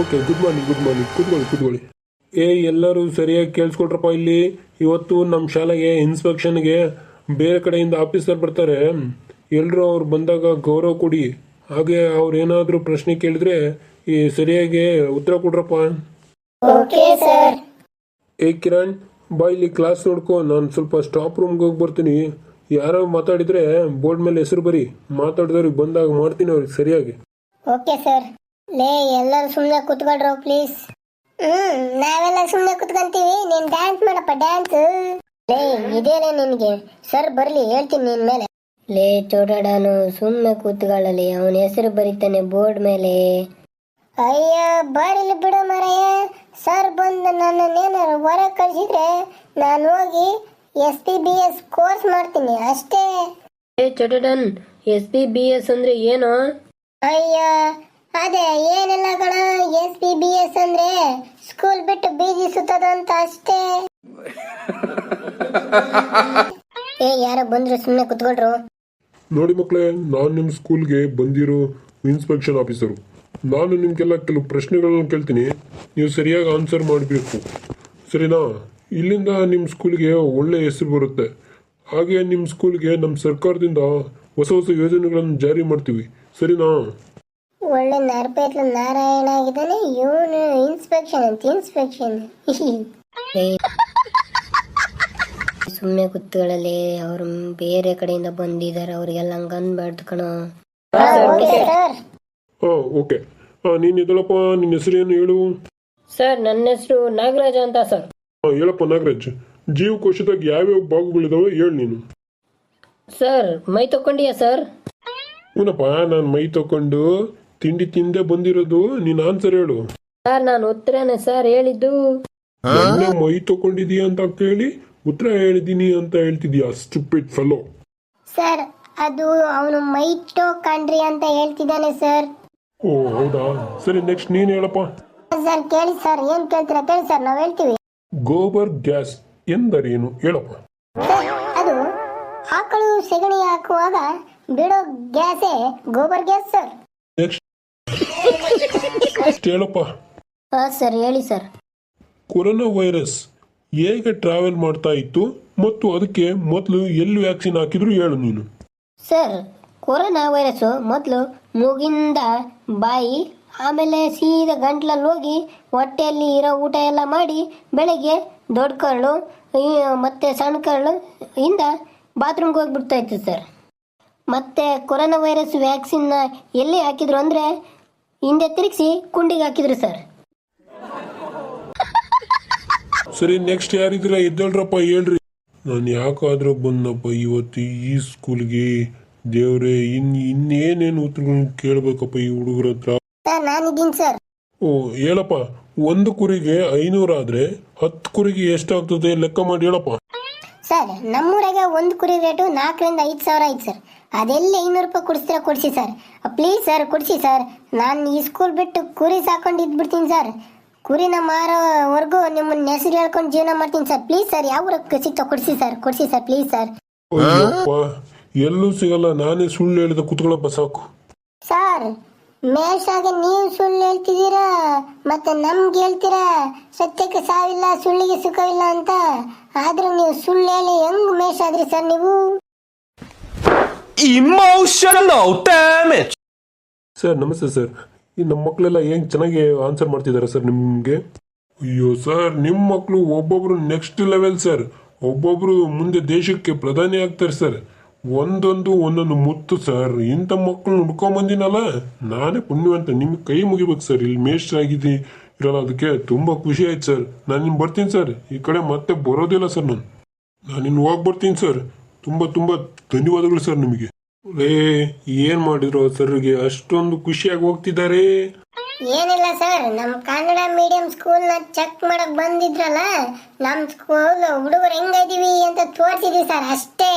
Okay good morning good morning ಕೂತ್ಕೊಳ್ಳಿ ಕೂತ್ಕೊಳ್ಳಿ ಏ ಎಲ್ಲರೂ ಸರಿಯಾಗಿ ಕೇಳಿಸ್ಕೊಟ್ರಪ್ಪ ಇಲ್ಲಿ. ಇವತ್ತು ನಮ್ಮ ಶಾಲೆಗೆ ಇನ್ಸ್ಪೆಕ್ಷನ್ಗೆ ಬೇರೆ ಕಡೆಯಿಂದ ಆಫೀಸರ್ ಬರ್ತಾರೆ. ಎಲ್ಲರೂ ಅವ್ರು ಬಂದಾಗ ಗೌರವ ಕೊಡಿ. ಹಾಗೆ ಅವ್ರು ಏನಾದರೂ ಪ್ರಶ್ನೆ ಕೇಳಿದ್ರೆ ಈ ಸರಿಯಾಗಿ ಉತ್ತರ ಕೊಡ್ರಪ್ಪ. ಏ ಕಿರಣ್ ಬಾ ಇಲ್ಲಿ ಕ್ಲಾಸ್ ನೋಡ್ಕೊ. ನಾನು ಸ್ವಲ್ಪ ಸ್ಟಾಪ್ ರೂಮ್ಗೆ ಹೋಗಿ ಬರ್ತೀನಿ. ಯಾರೋ ಮಾತಾಡಿದ್ರೆ ಬೋರ್ಡ್ ಮೇಲೆ ಹೆಸರು ಬರಿ. ಮಾತಾಡಿದವ್ರಿಗೆ ಬಂದಾಗ ಮಾಡ್ತೀನಿ ಅವ್ರಿಗೆ ಸರಿಯಾಗಿ. ಓಕೆ ಸರ್ ಲೇ ಎಲ್ಲರೂ ಸುಮ್ಮನೆ ಕುತ್ಕೊಳ್ರು ಪ್ಲೀಸ್ ಹ್ಮ್ ನಾವೆಲ್ಲ ಸುಮ್ಮನೆ ಕುತ್ಕೊಂತೀವಿ. ನೀನ್ ಡ್ಯಾನ್ಸ್ ಮಾಡಪ್ಪ ಡ್ಯಾನ್ಸ್ ಲೇ ಇದೇನೆ ನಿನ್ಗೆ? ಸರ್ ಬರ್ಲಿ ಹೇಳ್ತೀನಿ ನಿನ್ ಮೇಲೆ. ಲೇ ಚೋಡಾಡನು ಸುಮ್ಮನೆ ಕೂತ್ಕೊಳ್ಳಲಿ. ಅವನ ಹೆಸರು ಬರೀತಾನೆ ಬೋರ್ಡ್ ಮೇಲೆ. ಅಯ್ಯ ಬಾರಿಲಿ ಬಿಡು ಮರಯ್ಯ ಸರ್ ಬಂದು ನನ್ನನ್ನೇನಾರು ಹೊರ ಕಳಿಸಿದ್ರೆ ನಾನು ಹೋಗಿ S P B S course ಮಾಡ್ತೀನಿ ಅಷ್ಟೇ. ಏ ಚಟಡನ್ ಎಸ್ ಪಿ ಬಿ ಎಸ್ ಅಂದ್ರೆ ಏನು? ಅಯ್ಯ ಅದೇ, ಏನಿಲ್ಲ ಕಣ ಎಸ್ ಪಿ ಬಿ ಎಸ್ ಅಂದ್ರೆ ಸ್ಕೂಲ್ ಬಿಟ್ಟು ಬೀದಿ ಸುತ್ತದಂತ ಅಷ್ಟೇ. ಏ, ಯಾರೋ ಬಂದ್ರು ಸುಮ್ಮನೆ ಕುತ್ಕೊಳ್ರು. ನೋಡಿ ಮಕ್ಕಳೇ ನಾನು ನಿಮ್ಮ ಸ್ಕೂಲ್ಗೆ ಬಂದಿರೋ ಇನ್ಸ್ಪೆಕ್ಷನ್ ಆಫೀಸರು ನಾನು ನಿಮಗೆಲ್ಲ ಕೆಲವು ಪ್ರಶ್ನೆಗಳನ್ನು ಕೇಳ್ತೀನಿ. ನೀವು ಸರಿಯಾಗಿ ಆನ್ಸರ್ ಮಾಡಬೇಕು. ಸರಿನಾ? ಇಲ್ಲಿಂದ ನಿಮ್ಮ ಸ್ಕೂಲ್ಗೆ ಒಳ್ಳೆ ಹೆಸರು ಬರುತ್ತೆ. ಹಾಗೆ ನಿಮ್ಮ ಸ್ಕೂಲ್ಗೆ ನಮ್ಮ ಸರ್ಕಾರದಿಂದ ಹೊಸ ಹೊಸ ಯೋಜನೆಗಳನ್ನು ಜಾರಿ ಮಾಡ್ತೀವಿ. ಸರಿನಾ? ಒಳ್ಳೆ ನರ್ಪೇತ್ಲ ನಾರಾಯಣ ಆಗಿದ್ದಾನೆ ಇವನು ಇನ್ಸ್ಪೆಕ್ಷನ್ ಅಂತ ಇನ್ಸ್ಪೆಕ್ಷನ್ ಸುಮ್ಮನೆ ಕುತ್ತುಗಳಲ್ಲಿ ಅವ್ರು ಬೇರೆ ಕಡೆಯಿಂದ ಬಂದಿದ್ದಾರೆ ಅವ್ರಿಗೆಲ್ಲ ಹಂಗ ಅನ್ಬಾರ್ದು ಕಣೋ. ಹಾಂ ಓಕೆ ನೀನು ಇದಳಪ್ಪ ನಿನ್ನ ಹೆಸರೇನು ಹೇಳು? ಸರ್ ನನ್ನ ಹೆಸರು ನಾಗರಾಜ ಅಂತ ಸರ್. ಹಾಂ ಹೇಳಪ್ಪ ನಾಗರಾಜ್. ಜೀವಕೋಶದಾಗ ಯಾವ್ಯಾವ ಭಾಗಗಳಿದಾವೆ ಹೇಳು ನೀನು. ಸರ್ ಮೈ ತಕೊಂಡಿಯಾ ಸರ್? ಏನಪ್ಪ ನಾನು ಮೈ ತಕೊಂಡು ತಿಂಡಿ ತಿಂದೆ ಬಂದಿರೋದು ನೀನು ಆನ್ಸರ್ ಹೇಳು. ಸರ್ ನಾನು ಉತ್ತರನೇ ಸರ್ ಹೇಳಿದ್ದು. ಎಣ್ಣೆ ಮೈ ತಗೊಂಡಿದೀಯ ಅಂತ ಕೇಳಿ ಉತ್ತರ ಹೇಳಿದೀನಿ ಅಂತ ಹೇಳ್ತಿದ್ಯಾ ಸ್ಟುಪಿಡ್ ಫೆಲೋ ಸರ್ ಅದು ಅವನು ಮೈ ಕಂಡ್ರಿ ಅಂತ ಹೇಳ್ತಿದ್ದಾನೆ ಸರ್. ಓ ಹೌದಾ? ಸರಿ ನೆಕ್ಸ್ಟ್ ನೀನು ಹೇಳಪ್ಪ. ಸರ್ ಕೇಳಿ ಸರ್ ಏನ್ ಕೇಳ್ತೀರಾ? ಕೇಳಿ ಸರ್ ನಾವ್ ಹೇಳ್ತೀವಿ. ಗೋಬರ್ ಗ್ಯಾಸ್ ಎಂದರೇನು? ಹೇಳಪ್ಪ. ಸರ್ ಅದು ಆಕಳು ಸೆಗಣಿ ಹಾಕುವಾಗ ಬಿಡೋ ಗ್ಯಾಸೇ ಗೋಬರ್ ಗ್ಯಾಸ್ ಸರ್. ನೆಕ್ಸ್ಟ್ ಹೇಳಪ್ಪ. ಹಾಂ ಸರ್ ಹೇಳಿ ಸರ್. ಕೊರೋನಾ ವೈರಸ್ ಹೇಗೆ ಟ್ರಾವೆಲ್ ಮಾಡ್ತಾ ಇತ್ತು ಮತ್ತು ಅದಕ್ಕೆ ಮೊದಲು ಎಲ್ಲಿ ವ್ಯಾಕ್ಸಿನ್ ಹಾಕಿದ್ರು ಹೇಳು ನೀನು. ಸರ್ ಕೊರೋನಾ ವೈರಸ್ ಮೊದಲು ಮೂಗಿಂದ ಬಾಯಿ ಆಮೇಲೆ ಸೀದಾ ಗಂಟ್ಲಲ್ಲಿ ಹೋಗಿ ಹೊಟ್ಟೆಯಲ್ಲಿ ಇರೋ ಊಟ ಎಲ್ಲ ಮಾಡಿ ಬೆಳಗ್ಗೆ ದೊಡ್ಡ ಕರಳು ಈ ಮತ್ತೆ ಸಣ್ಣ ಕರಳು ಇಂದ ಬಾತ್ರೂಮ್ಗೆ ಹೋಗ್ಬಿಡ್ತಾ ಇತ್ತು ಸರ್. ಮತ್ತೆ ಕೊರೋನಾ ವೈರಸ್ ವ್ಯಾಕ್ಸಿನ್ನ ಎಲ್ಲಿ ಹಾಕಿದ್ರು ಅಂದರೆ ಹಿಂದೆ ತಿರುಗಿಸಿ ಕುಂಡಿಗೆ ಹಾಕಿದ್ರು ಸರ್. ಸರಿ ನೆಕ್ಸ್ಟ್ ಯಾರಿದ್ರ ಎದ್ದೇಳ್ರಪ್ಪ ಹೇಳ್ರಿ. ನಾನು ಯಾಕಾದ್ರೂ ಬಂದಪ್ಪ ಇವತ್ತು ಈ ಸ್ಕೂಲ್ಗೆ ದೇವ್ರೆ ಇನ್ ಇನ್ನೇನೇನು ಉತ್ತರಗಳನ್ನ ಕೇಳ್ಬೇಕಪ್ಪ ಈ ಹುಡುಗರ ಹತ್ರ? ಸರ್ ನಾನಿದ್ದೀನಿ ಸರ್. ಓ ಹೇಳಪ್ಪ ಒಂದು ಕುರಿಗೆ ಐನೂರಾದ್ರೆ ಹತ್ತು ಕುರಿಗೆ ಎಷ್ಟಾಗ್ತದೆ ಲೆಕ್ಕ ಮಾಡಿ ಹೇಳಪ್ಪ. ಸರ್ ನಮ್ಮೂರಾಗ ಒಂದು ಕುರಿ ರೇಟು ನಾಲ್ಕರಿಂದ ಐದು ಸಾವಿರ ಐತೆ ಸರ್. ಅದೆಲ್ಲಿ ಐನೂರು ರೂಪಾಯಿ ಕೊಡಿಸ್ತೀರ ಕೊಡಿಸಿ ಸರ್. ಪ್ಲೀಸ್ ಸರ್ ಕೊಡಿಸಿ ಸರ್. ನಾನು ಈ ಸ್ಕೂಲ್ ಬಿಟ್ಟು ಕುರಿ ಸಾಕೊಂಡು ಇದ್ಬಿಡ್ತೀನಿ ಸರ್. ಕುರಿನ ಮಾರೋವರೆಗೂ ನಿಮ್ಮನ್ನ ಹೆಸರು ಹೇಳ್ಕೊಂಡು ಜೀವನ ಮಾಡ್ತೀನಿ ಸರ್. ಪ್ಲೀಸ್ ಸರ್ ಯಾವ ಸಿಗ್ತಾ ಕೊಡಿಸಿ ಸರ್ ಕೊಡಿಸಿ ಸರ್ ಪ್ಲೀಸ್ ಸರ್. ಎಲ್ಲೂ ಸಿಗಲ್ಲ ನಾನೇ ಸುಳ್ಳು ಹೇಳಿದ ಕುತ್ಕೊಳ್ಳಪ್ಪ ಸಾಕು. ಸರ್ ಮೇಷಾಗೆ ನೀವು ಸುಳ್ಳು ಹೇಳ್ತಿದ್ದೀರಾ? ಮತ್ತೆ ನಮ್ಗೆ ಹೇಳ್ತೀರಾ? ಸತ್ಯಕ್ಕೆ ಸಾವಿಲ್ಲ ಸುಳ್ಳಿಗೆ ಸುಖವಿಲ್ಲ ಅಂತ. ಆದ್ರೆ ನೀವು ಸುಳ್ಳು ಹೇಳಿ ಹೆಂಗ್ ಮೇಷ ಆದ್ರಿ ಸರ್ ನೀವು? Emotional damage sir namaste sir ಈ ನಮ್ಮ ಮಕ್ಕಳೆಲ್ಲ ಹೆಂಗ್ ಚೆನ್ನಾಗಿ ಆನ್ಸರ್ ಮಾಡ್ತಿದ್ದಾರೆ ಸರ್ ನಿಮ್ಗೆ? ಅಯ್ಯೋ ಸರ್ ನಿಮ್ಮ ಮಕ್ಕಳು ಒಬ್ಬೊಬ್ರು ನೆಕ್ಸ್ಟ್ ಲೆವೆಲ್ ಸರ್ ಒಬ್ಬೊಬ್ರು ಮುಂದೆ ದೇಶಕ್ಕೆ ಪ್ರಧಾನಿ ಆಗ್ತಾರೆ ಸರ್ ಒಂದೊಂದು ಒಂದೊಂದು ಮುತ್ತು ಸರ್ ಇಂಥ ಮಕ್ಕಳು ಹುಡ್ಕೊಂಬಂದಿನಲ್ಲ ನಾನೇ ಪುಣ್ಯವಂತ. ನಿಮ್ಗೆ ಕೈ ಮುಗಿಬೇಕು ಸರ್ ಇಲ್ಲಿ ಮೇಷ್ಟ್ರ ಆಗಿದೆ ಇರಲ್ಲ, ಅದಕ್ಕೆ ತುಂಬಾ ಖುಷಿ ಆಯ್ತು ಸರ್ ನಾನು ನಿಮ್ಗೆ ಬರ್ತೀನಿ ಸರ್ ಈ ಕಡೆ ಮತ್ತೆ ಬರೋದಿಲ್ಲ ಸರ್ ನಾನು. ನಾನು ಇನ್ನು ಹೋಗಿ ಬರ್ತೀನಿ ಸರ್ ತುಂಬ ತುಂಬ ಧನ್ಯವಾದಗಳು ಸರ್ ನಿಮಗೆ. ಏ, ಏನ್ ಮಾಡಿದ್ರು ಸರ್ಗೆ? ಅಷ್ಟೊಂದು ಖುಷಿಯಾಗಿ ಹೋಗ್ತಿದ್ದಾರೆ. ಏನಿಲ್ಲ ಸರ್, ನಮ್ ಕನ್ನಡ ಮೀಡಿಯಂ ಸ್ಕೂಲ್ನ ಚೆಕ್ ಮಾಡಕ್ ಬಂದಿದ್ರಲ್ಲ, ನಮ್ ಸ್ಕೂಲ್ ಹುಡುಗರು ಹೆಂಗಿದೀವಿ ಅಂತ ತೋರ್ಸಿದ್ವಿ ಸರ್ ಅಷ್ಟೇ.